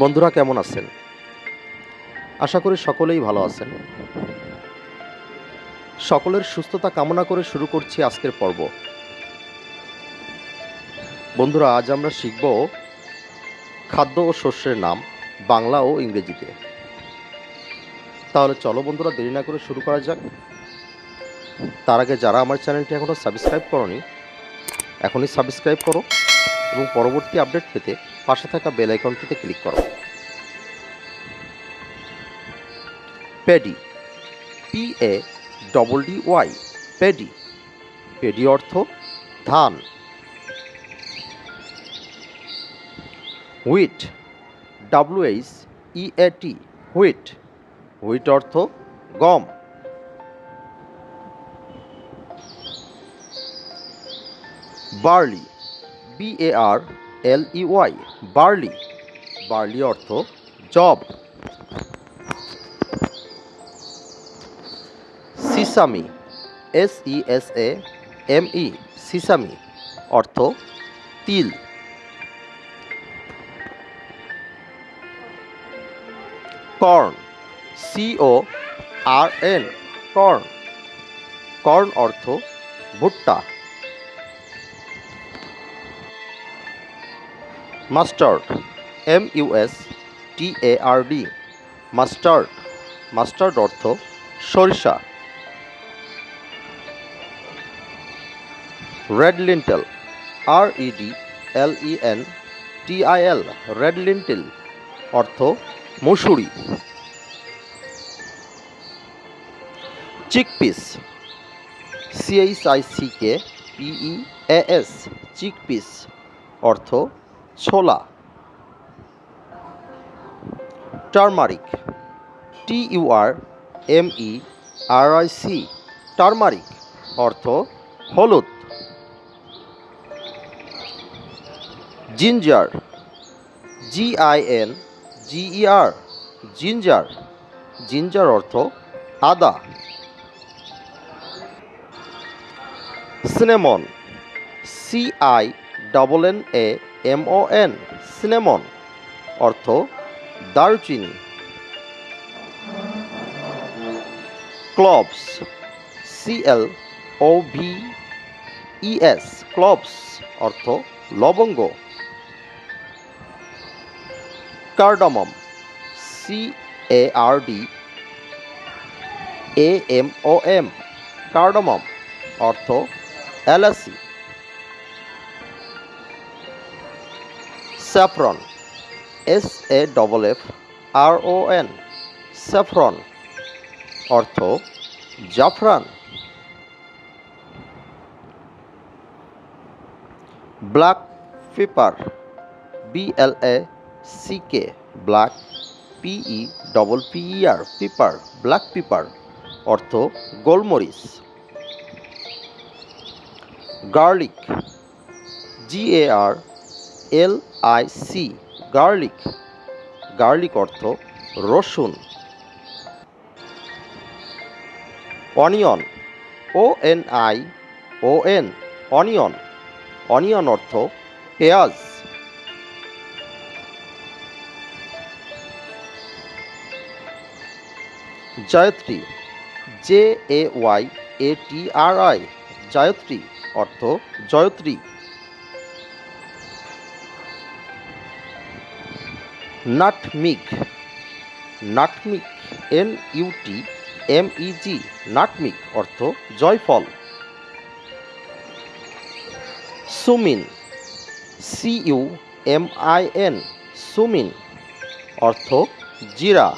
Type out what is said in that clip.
বন্ধুরা, কেমন আছেন? আশা করি সকলেই ভালো আছেন। সকলের সুস্থতা কামনা করে শুরু করছি আজকের পর্ব। বন্ধুরা, আজ আমরা শিখব খাদ্য ও শস্যের নাম বাংলা ও ইংরেজিতে। তাহলে চলো বন্ধুরা, দেরি না করে শুরু করা যাক। তার আগে যারা আমার চ্যানেলটি এখনও সাবস্ক্রাইব করনি, এখনই সাবস্ক্রাইব করো এবং পরবর্তী আপডেট পেতে পাশে থাকা বেল আইকনটিতে ক্লিক করো। Paddy P A double D Y paddy. Paddy অর্থ ধান। Wheat W H E A T wheat. Wheat অর্থ গম। Barley B A R L E Y barley barley অর্থ job sesame S E S A M E sesame অর্থ তিল. Corn C O R N corn corn অর্থ ভুট্টা। Mustard, M U S T A R D, mustard mustard অর্থ সরিষা। Red lentil, R E D L E N T I L, red lentil অর্থ মুসুরি। Chickpeas C H I C K P E S, chickpeas অর্থ ছোলা turmeric T U R M E R I C turmeric অর্থ হলুদ। Ginger G I N G E R ginger. Ginger অর্থ আদা। Cinnamon, C I double N A M O N cinnamon অর্থ দারুচিনি। Cloves C L O V E S cloves অর্থ লবঙ্গ। Cardamom C A R D A M O M cardamom অর্থ এলাচি। Saffron S A double F R O N saffron, অর্থ জাফরান। Black pepper B L A C K black P E double P E R pepper, black pepper, অর্থ গোলমরিচ। Garlic G A R L I C garlic garlic অর্থ রসুন। Onion O N I O N onion onion অর্থ পেঁয়াজ। জয়ত্রী J A Y A T R I জয়ত্রী অর্থ জয়ত্রী। Nutmeg nutmeg N U T M E G G nutmeg অর্থ জয়ফল। Cumin C U M I N cumin অর্থ জিরা।